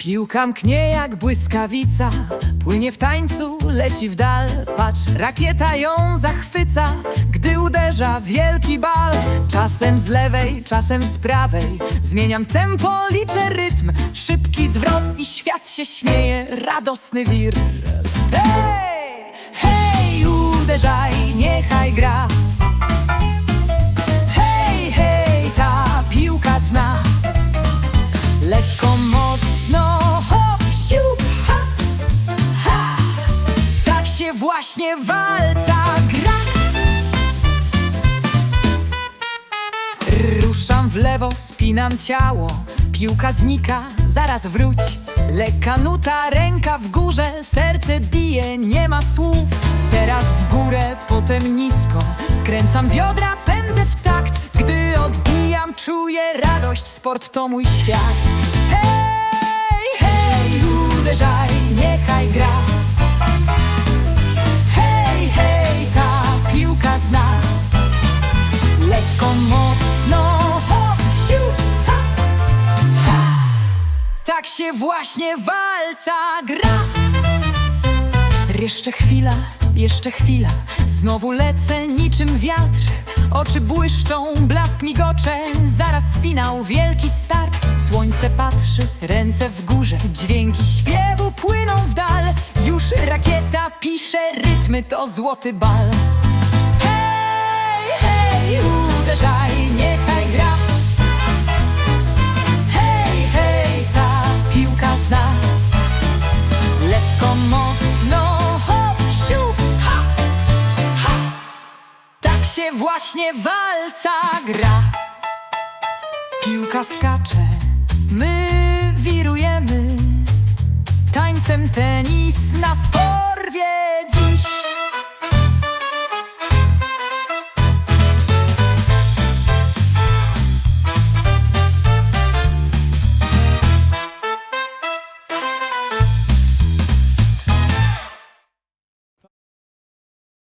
Piłka mknie jak błyskawica, płynie w tańcu, leci w dal. Patrz, rakieta ją zachwyca, gdy uderza wielki bal. Czasem z lewej, czasem z prawej, zmieniam tempo, liczę rytm. Szybki zwrot i świat się śmieje, radosny wir. Właśnie walca gra. Ruszam w lewo, spinam ciało. Piłka znika, zaraz wróć. Lekka nuta, ręka w górze, serce bije, nie ma słów. Teraz w górę, potem nisko. Skręcam biodra, pędzę w takt. Gdy odbijam, czuję radość, sport to mój świat. Tak się właśnie walca gra. Jeszcze chwila, jeszcze chwila, znowu lecę niczym wiatr. Oczy błyszczą, blask migocze, zaraz finał, wielki start. Słońce patrzy, ręce w górze, dźwięki śpiewu płyną w dal. Już rakieta pisze rytmy, to złoty bal. Hej, hej, uderzaj, niechaj właśnie walca gra. Piłka skacze, my wirujemy. Tańcem tenis dziś.